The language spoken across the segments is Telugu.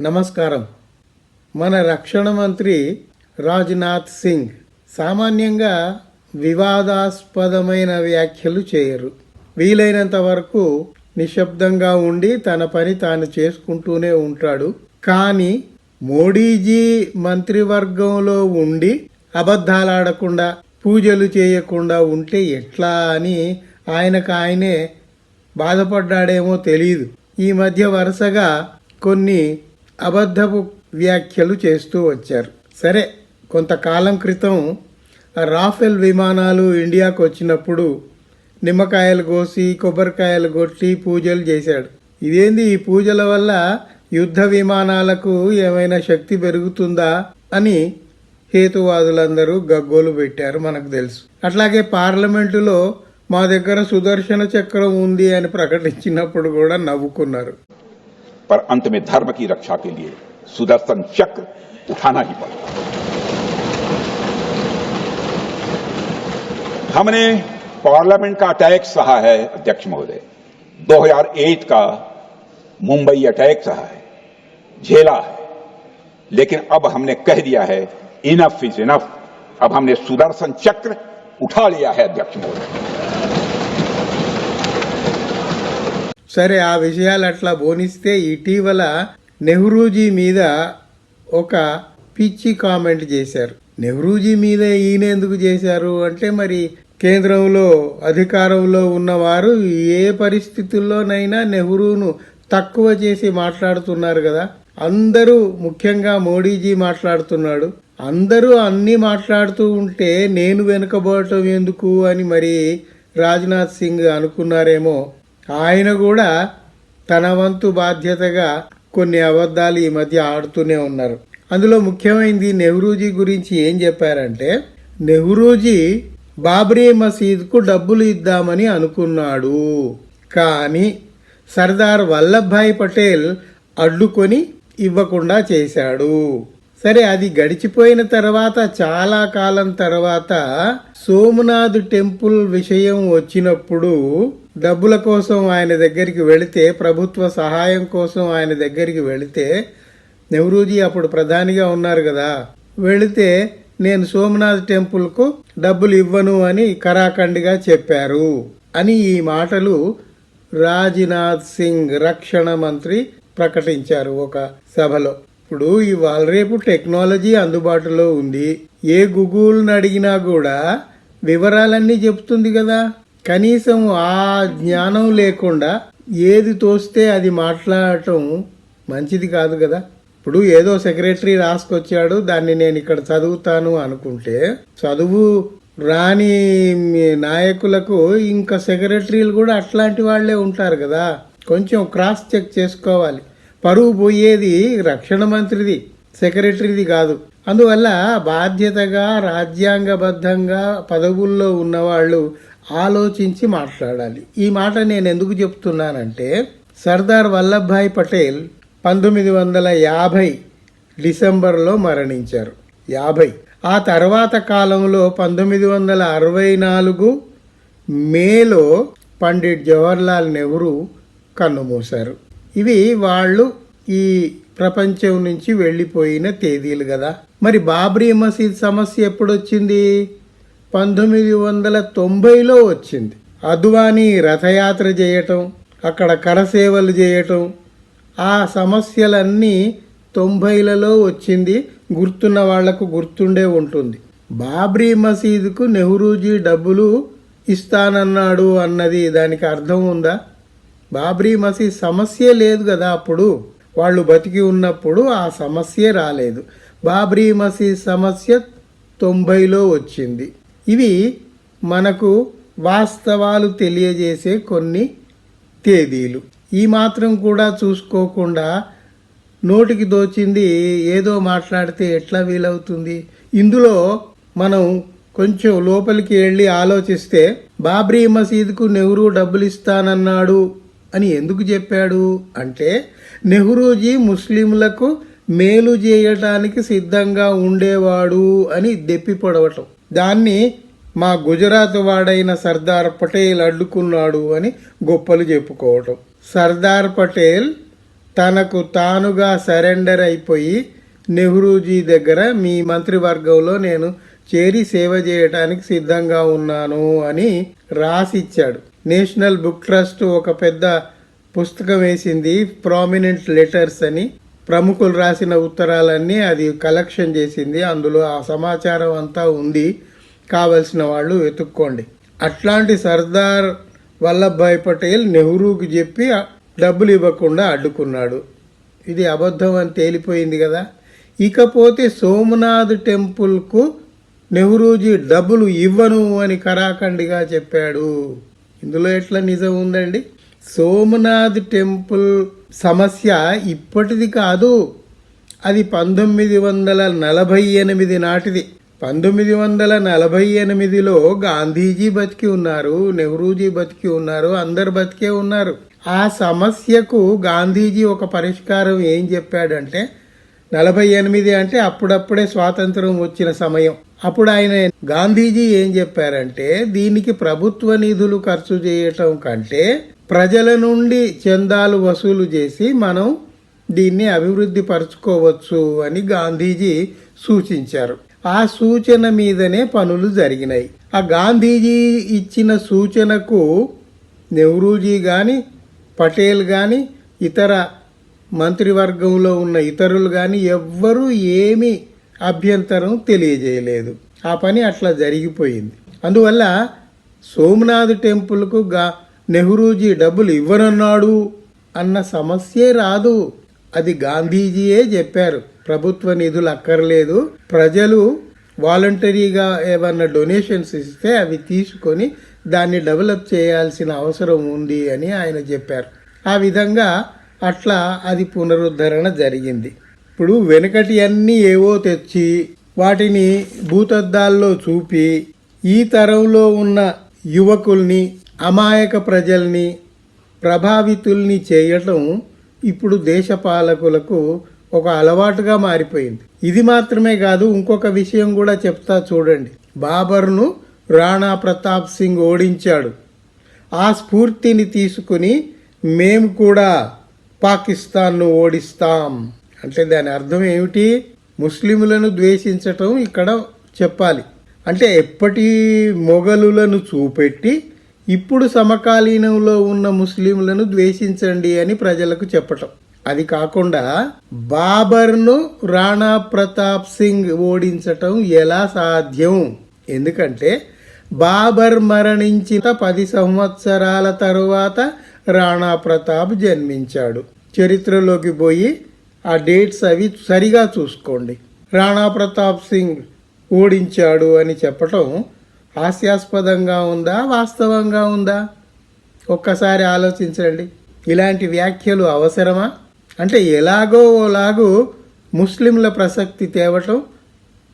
నమస్కారం. మన రక్షణ మంత్రి రాజ్నాథ్ సింగ్ సామాన్యంగా వివాదాస్పదమైన వ్యాఖ్యలు చేయరు. వీలైనంత వరకు నిశ్శబ్దంగా ఉండి తన పని తాను చేసుకుంటూనే ఉంటాడు. కానీ మోడీజీ మంత్రివర్గంలో ఉండి అబద్ధాలాడకుండా పూజలు చేయకుండా ఉంటే ఎట్లా అని ఆయనకు ఆయనే బాధపడ్డాడేమో తెలియదు ఈ మధ్య వరుసగా కొన్ని అబద్ధపు వ్యాఖ్యలు చేస్తూ వచ్చారు. సరే కొంతకాలం క్రితం రాఫెల్ విమానాలు ఇండియాకు వచ్చినప్పుడు నిమ్మకాయలు కోసి కొబ్బరికాయలు కొట్టి పూజలు చేశాడు. ఇదేంది? ఈ పూజల వల్ల యుద్ధ విమానాలకు ఏమైనా శక్తి పెరుగుతుందా అని హేతువాదులందరూ గగ్గోలు పెట్టారు మనకు తెలుసు. అట్లాగే పార్లమెంటులో మా దగ్గర సుదర్శన చక్రం ఉంది అని ప్రకటించినప్పుడు కూడా నవ్వుకున్నారు. पर अंत में धर्म की रक्षा के लिए सुदर्शन चक्र उठाना ही पड़ा। हमने पार्लियामेंट का अटैक सहा है, अध्यक्ष महोदय। 2008 का मुंबई अटैक सहा है, झेला है। लेकिन अब हमने कह दिया है इनफ इज़ इनफ अब हमने सुदर्शन चक्र उठा लिया है, अध्यक्ष महोदय। సరే ఆ విషయాలు అట్లా బోనిస్తే ఇటీవల నెహ్రూజీ మీద ఒక పిచ్చి కామెంట్ చేశారు. నెహ్రూజీ మీద ఈయన ఎందుకు చేశారు? అంటే మరి కేంద్రంలో అధికారంలో ఉన్నవారు ఏ పరిస్థితుల్లోనైనా నెహ్రూను తక్కువ చేసి మాట్లాడుతున్నారు కదా. అందరూ ముఖ్యంగా మోడీజీ మాట్లాడుతున్నాడు. అందరూ అన్నీ మాట్లాడుతూ ఉంటే నేను వెనుకబోవటం ఎందుకు అని మరి రాజ్నాథ్ సింగ్ అనుకున్నారేమో. ఆయన కూడా తన వంతు బాధ్యతగా కొన్ని అబద్ధాలు ఈ మధ్య ఆడుతూనే ఉన్నారు. అందులో ముఖ్యమైనది నెహ్రూజీ గురించి ఏం చెప్పారంటే నెహ్రూజీ బాబ్రీ మసీద్కు డబ్బులు ఇద్దామని అనుకున్నాడు. కానీ సర్దార్ వల్లభాయ్ పటేల్ అడ్డుకొని ఇవ్వకుండా చేశాడు. సరే అది గడిచిపోయిన తర్వాత చాలా కాలం తర్వాత సోమనాథ్ టెంపుల్ విషయం వచ్చినప్పుడు డబ్బుల కోసం ఆయన దగ్గరికి వెళితే ప్రభుత్వ సహాయం కోసం ఆయన దగ్గరికి వెళితే నెహ్రూజీ అప్పుడు ప్రధానిగా ఉన్నారు కదా. వెళితే నేను సోమనాథ్ టెంపుల్కు డబ్బులు ఇవ్వను అని కరాఖండిగా చెప్పారు అని ఈ మాటలు రాజ్నాథ్ సింగ్ రక్షణ మంత్రి ప్రకటించారు ఒక సభలో. ఇప్పుడు ఇవాళ రేపు టెక్నాలజీ అందుబాటులో ఉంది. ఏ గూగుల్ని అడిగినా కూడా వివరాలన్నీ చెప్తుంది కదా. కనీసం ఆ జ్ఞానం లేకుండా ఏది తోస్తే అది మాట్లాడటం మంచిది కాదు కదా. ఇప్పుడు ఏదో సెక్రటరీ రాసుకొచ్చాడు దాన్ని నేను ఇక్కడ చదువుతాను అనుకుంటే చదువు రాని నాయకులకు ఇంకా సెక్రటరీలు కూడా అట్లాంటి వాళ్ళే ఉంటారు కదా. కొంచెం క్రాస్ చెక్ చేసుకోవాలి. పరువు పోయేది రక్షణ మంత్రిది సెక్రటరీది కాదు. అందువల్ల బాధ్యతగా రాజ్యాంగబద్ధంగా పదవుల్లో ఉన్నవాళ్ళు ఆలోచించి మాట్లాడాలి. ఈ మాట నేను ఎందుకు చెప్తున్నానంటే సర్దార్ వల్లభాయ్ పటేల్ పంతొమ్మిది వందల యాభై డిసెంబర్లో మరణించారు. యాభై. ఆ తర్వాత కాలంలో పంతొమ్మిది వందల అరవై నాలుగు మేలో పండిట్ జవహర్లాల్ నెహ్రూ కన్నుమూశారు ఇవి వాళ్ళు ఈ ప్రపంచం నుంచి వెళ్ళిపోయిన తేదీలు కదా. మరి బాబ్రీ మసీద్ సమస్య ఎప్పుడొచ్చింది? పంతొమ్మిది వందల తొంభైలో వచ్చింది. అద్వానీ రథయాత్ర చేయటం అక్కడ కరసేవలు చేయటం ఆ సమస్యలన్నీ తొంభైలలో వచ్చింది. గుర్తున్న వాళ్ళకు గుర్తుండే ఉంటుంది. బాబ్రీ మసీదుకు నెహ్రూజీ డబ్బులు ఇస్తానన్నాడు అన్నది దానికి అర్థం ఉందా? బాబ్రీ మసీద్ సమస్య లేదు కదా అప్పుడు? వాళ్ళు బతికి ఉన్నప్పుడు ఆ సమస్య రాలేదు. బాబ్రీ మసీద్ సమస్య తొంభైలో వచ్చింది. ఇవి మనకు వాస్తవాలు తెలియజేసే కొన్ని తేదీలు. ఈ మాత్రం కూడా చూసుకోకుండా నోటికి దోచింది ఏదో మాట్లాడితే ఎట్లా వీలవుతుంది? ఇందులో మనం కొంచెం లోపలికి వెళ్ళి ఆలోచిస్తే బాబ్రీ మసీదుకు నెహ్రూ డబ్బులు ఇస్తానన్నాడు అని ఎందుకు చెప్పాడు? అంటే నెహ్రూజీ ముస్లింలకు మేలు చేయటానికి సిద్ధంగా ఉండేవాడు అని దెప్పి పొడవటం. దాన్ని మా గుజరాత్ వాడైన సర్దార్ పటేల్ అడ్డుకున్నాడు అని గొప్పలు చెప్పుకోవటం. సర్దార్ పటేల్ తనకు తానుగా సరెండర్ అయిపోయి నెహ్రూజీ దగ్గర మీ మంత్రివర్గంలో నేను చేరి సేవ చేయడానికి సిద్ధంగా ఉన్నాను అని రాసిచ్చాడు. నేషనల్ బుక్ ట్రస్ట్ ఒక పెద్ద పుస్తకం వేసింది ప్రామినెంట్ లెటర్స్ అని. ప్రముఖులు రాసిన ఉత్తరాలన్నీ అది కలెక్షన్ చేసింది. అందులో ఆ సమాచారం అంతా ఉంది. కావలసిన వాళ్ళు వెతుక్కోండి. అట్లాంటి సర్దార్ వల్లభాయ్ పటేల్ నెహ్రూకి చెప్పి డబ్బులు ఇవ్వకుండా అడ్డుకున్నాడు. ఇది అబద్ధం అని తేలిపోయింది కదా. ఇకపోతే సోమనాథ్ టెంపుల్కు నెహ్రూజీ డబ్బులు ఇవ్వను అని కరాఖండిగా చెప్పాడు. ఇందులో ఎట్లా నిజం ఉందండి? సోమనాథ్ టెంపుల్ సమస్య ఇప్పటిది కాదు. అది పంతొమ్మిది వందల నలభై ఎనిమిది నాటిది. పంతొమ్మిది వందల నలభై ఎనిమిదిలో గాంధీజీ బతికి ఉన్నారు నెహ్రూజీ బతికి ఉన్నారు అందరు బతికే ఉన్నారు. ఆ సమస్యకు గాంధీజీ ఒక పరిష్కారం ఏం చెప్పాడంటే నలభై ఎనిమిది అంటే అప్పుడప్పుడే స్వాతంత్రం వచ్చిన సమయం. అప్పుడు ఆయన గాంధీజీ ఏం చెప్పారంటే దీనికి ప్రభుత్వ నిధులు ఖర్చు చేయటం కంటే ప్రజల నుండి చందాలు వసూలు చేసి మనం దీన్ని అభివృద్ధి పరచుకోవచ్చు అని గాంధీజీ సూచించారు. ఆ సూచన మీదనే పనులు జరిగినాయి. ఆ గాంధీజీ ఇచ్చిన సూచనకు నెహ్రూజీ కానీ పటేల్ కానీ ఇతర మంత్రివర్గంలో ఉన్న ఇతరులు కానీ ఎవ్వరూ ఏమీ అభ్యంతరం తెలియజేయలేదు. ఆ పని అట్లా జరిగిపోయింది. అందువల్ల సోమనాథ్ టెంపుల్కు గా నెహ్రూజీ డబ్బులు ఇవ్వనన్నాడు అన్న సమస్యే రాదు. అది గాంధీజీయే చెప్పారు. ప్రభుత్వ నిధులు అక్కర్లేదు. ప్రజలు వాలంటరీగా ఏమన్నా డొనేషన్స్ ఇస్తే అవి తీసుకొని దాన్ని డెవలప్ చేయాల్సిన అవసరం ఉంది అని ఆయన చెప్పారు. ఆ విధంగా అట్లా అది పునరుద్ధరణ జరిగింది. ఇప్పుడు వెనకటి అన్నీ ఏవో తెచ్చి వాటిని భూతద్దాల్లో చూపి ఈ తరంలో ఉన్న యువకుల్ని అమాయక ప్రజల్ని ప్రభావితుల్ని చేయటం ఇప్పుడు దేశపాలకులకు ఒక అలవాటుగా మారిపోయింది. ఇది మాత్రమే కాదు ఇంకొక విషయం కూడా చెప్తా చూడండి. బాబర్ను రాణా ప్రతాప్ సింగ్ ఓడించాడు. ఆ స్ఫూర్తిని తీసుకుని మేము కూడా పాకిస్తాన్ను ఓడిస్తాం. అంటే దాని అర్థం ఏమిటి? ముస్లింలను ద్వేషించటం ఇక్కడ చెప్పాలి. అంటే ఎప్పటి మొఘలులను చూపెట్టి ఇప్పుడు సమకాలీనంలో ఉన్న ముస్లింలను ద్వేషించండి అని ప్రజలకు చెప్పటం. అది కాకుండా బాబర్ను రాణా ప్రతాప్ సింగ్ ఓడించటం ఎలా సాధ్యం? ఎందుకంటే బాబర్ మరణించిన పది సంవత్సరాల తరువాత రాణా ప్రతాప్ జన్మించాడు. చరిత్రలోకి పోయి ఆ డేట్స్ అవి సరిగా చూసుకోండి. రాణా ప్రతాప్ సింగ్ ఓడించాడు అని చెప్పటం హాస్యాస్పదంగా ఉందా వాస్తవంగా ఉందా? ఒక్కసారి ఆలోచించండి. ఇలాంటి వ్యాఖ్యలు అవసరమా? అంటే ఎలాగో ఓలాగో ముస్లింల ప్రసక్తి తేవటం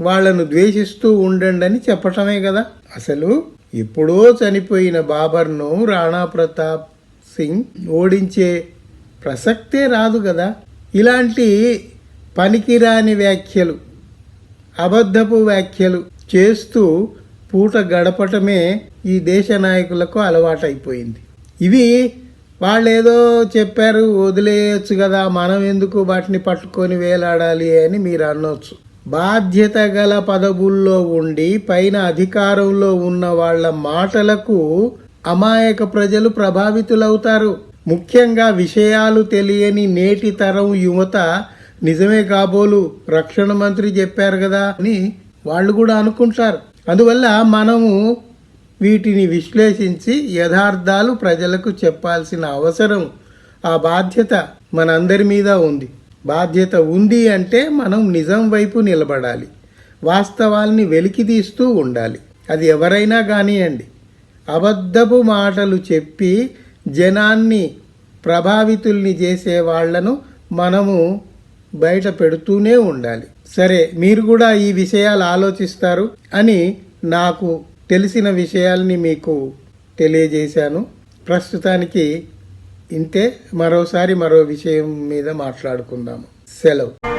వాళ్ళను ద్వేషిస్తూ ఉండండి అని చెప్పటమే కదా. అసలు ఎప్పుడో చనిపోయిన బాబర్ను రాణా ప్రతాప్ సింగ్ ఓడించే ప్రసక్తే రాదు కదా. ఇలాంటి పనికిరాని వ్యాఖ్యలు అబద్ధపు వ్యాఖ్యలు చేస్తూ పూట గడపటమే ఈ దేశ నాయకులకు అలవాటైపోయింది. ఇవి వాళ్ళు ఏదో చెప్పారు వదిలేయచ్చు కదా మనం ఎందుకు వాటిని పట్టుకొని వేలాడాలి అని మీరు అనొచ్చు. బాధ్యత గల పదవుల్లో ఉండి పైన అధికారంలో ఉన్న వాళ్ళ మాటలకు అమాయక ప్రజలు ప్రభావితులవుతారు. ముఖ్యంగా విషయాలు తెలియని నేటి తరం యువత నిజమే కాబోలు రక్షణ మంత్రి చెప్పారు కదా అని వాళ్ళు కూడా అనుకుంటారు. అందువల్ల మనము వీటిని విశ్లేషించి యథార్థాలు ప్రజలకు చెప్పాల్సిన అవసరం ఆ బాధ్యత మనందరి మీద ఉంది. బాధ్యత ఉంది అంటే మనం నిజం వైపు నిలబడాలి. వాస్తవాల్ని వెలికి తీస్తూ ఉండాలి. అది ఎవరైనా కానివ్వండి అబద్ధపు మాటలు చెప్పి జనాన్ని ప్రభావితుల్ని చేసే వాళ్ళను మనము బయట పెడుతూనే ఉండాలి. సరే మీరు కూడా ఈ విషయాలు ఆలోచిస్తారు అని నాకు తెలిసిన విషయాల్ని మీకు తెలియజేశాను. ప్రస్తుతానికి ఇంతే. మరోసారి మరో విషయం మీద మాట్లాడుకుందాము. సెలవు.